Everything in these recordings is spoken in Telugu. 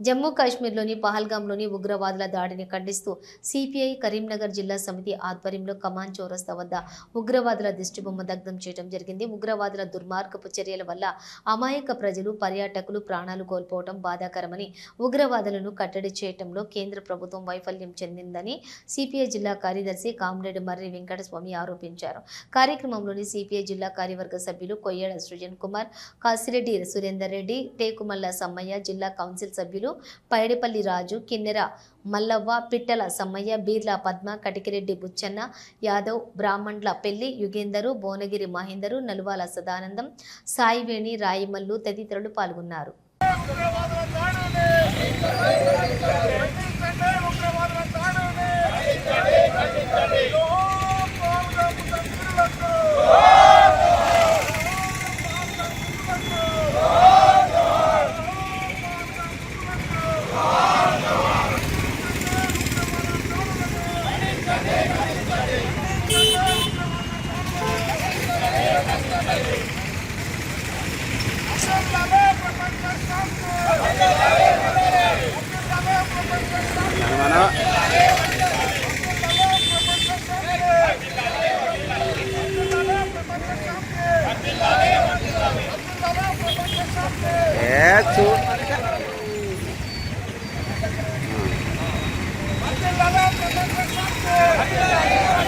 జమ్మూ కాశ్మీర్లోని పహల్గాంలోని ఉగ్రవాదుల దాడిని ఖండిస్తూ సిపిఐ కరీంనగర్ జిల్లా సమితి ఆధ్వర్యంలో కమాన్ చౌరస్తా వద్ద ఉగ్రవాదుల దిష్టిబొమ్మ దగ్ధం చేయడం జరిగింది. ఉగ్రవాదుల దుర్మార్గపు చర్యల వల్ల అమాయక ప్రజలు పర్యాటకులు ప్రాణాలు కోల్పోవడం బాధాకరమని ఉగ్రవాదులను కట్టడి చేయటంలో కేంద్ర ప్రభుత్వం వైఫల్యం చెందిందని సిపిఐ జిల్లా కార్యదర్శి కామ్రేడ్ మర్రి వెంకటస్వామి ఆరోపించారు. కార్యక్రమంలోని సిపిఐ జిల్లా కార్యవర్గ సభ్యులు కొయ్యాడ సృజన్ కుమార్ కాసిరెడ్డి సురేందర్ రెడ్డి టేకుమల్ల సమ్మయ్య జిల్లా కౌన్సిల్ సభ్యులు పైడిపల్లి రాజు కిన్నెర మల్లవ్వ పిట్టల సమ్మయ్య బీర్ల పద్మ కటికిరెడ్డి బుచ్చన్న యాదవ్ బ్రాహ్మణ్ల పెళ్ళి యుగేందరు భువనగిరి మహేందరు నలువాల సదానందం సాయివేణి రాయిమల్లు తదితరులు పాల్గొన్నారు.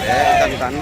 Ayo, ikan kanu.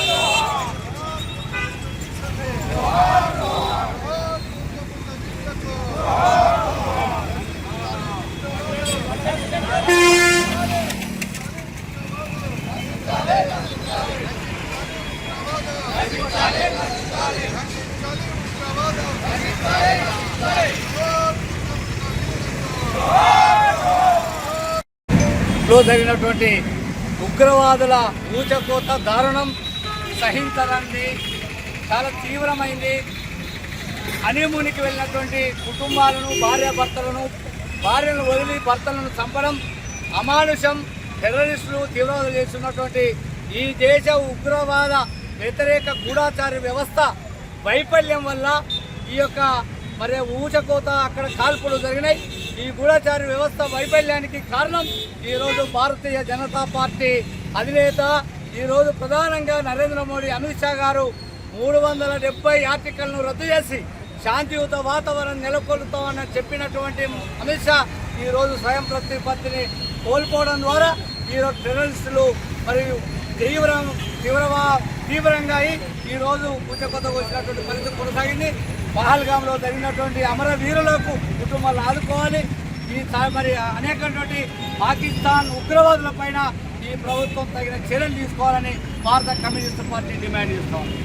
లో జరిగినటువంటి ఉగ్రవాదుల ఊచకోత దారుణం సహించదండి చాలా తీవ్రమైంది. హనీమూన్కి వెళ్ళినటువంటి కుటుంబాలను భార్యాభర్తలను భార్యను వదిలి భర్తలను చంపడం అమానుషం టెర్రరిస్టులు తీవ్రవాదులు చేస్తున్నటువంటి ఈ దేశ ఉగ్రవాద వ్యతిరేక గూఢాచార వ్యవస్థ వైఫల్యం వల్ల ఈ యొక్క మరి ఊచకోత అక్కడ కాల్పులు జరిగినాయి. ఈ గూఢచారి వ్యవస్థ వైఫల్యానికి కారణం ఈరోజు భారతీయ జనతా పార్టీ అధినేత. ఈరోజు ప్రధానంగా నరేంద్ర మోడీ అమిత్ షా గారు మూడు వందల డెబ్బై ఆర్టికల్ను రద్దు చేసి శాంతియుత వాతావరణం నెలకొల్పుతామని చెప్పినటువంటి అమిత్ షా ఈరోజు స్వయం ప్రతిపత్తిని కోల్పోవడం ద్వారా ఈరోజు టెర్రరిస్టులు మరియు తీవ్రం తీవ్ర తీవ్రంగా అయి ఈరోజు పూచకొత్తకు వచ్చినటువంటి పరిస్థితి కొనసాగింది. పహల్గాంలో జరిగినటువంటి అమరవీరులకు కుటుంబాలను ఆదుకోవాలి. ఈ మరి అనేకటువంటి పాకిస్తాన్ ఉగ్రవాదుల పైన ఈ ప్రభుత్వం తగిన చర్యలు తీసుకోవాలని భారత కమ్యూనిస్ట్ పార్టీ డిమాండ్ చేస్తోంది.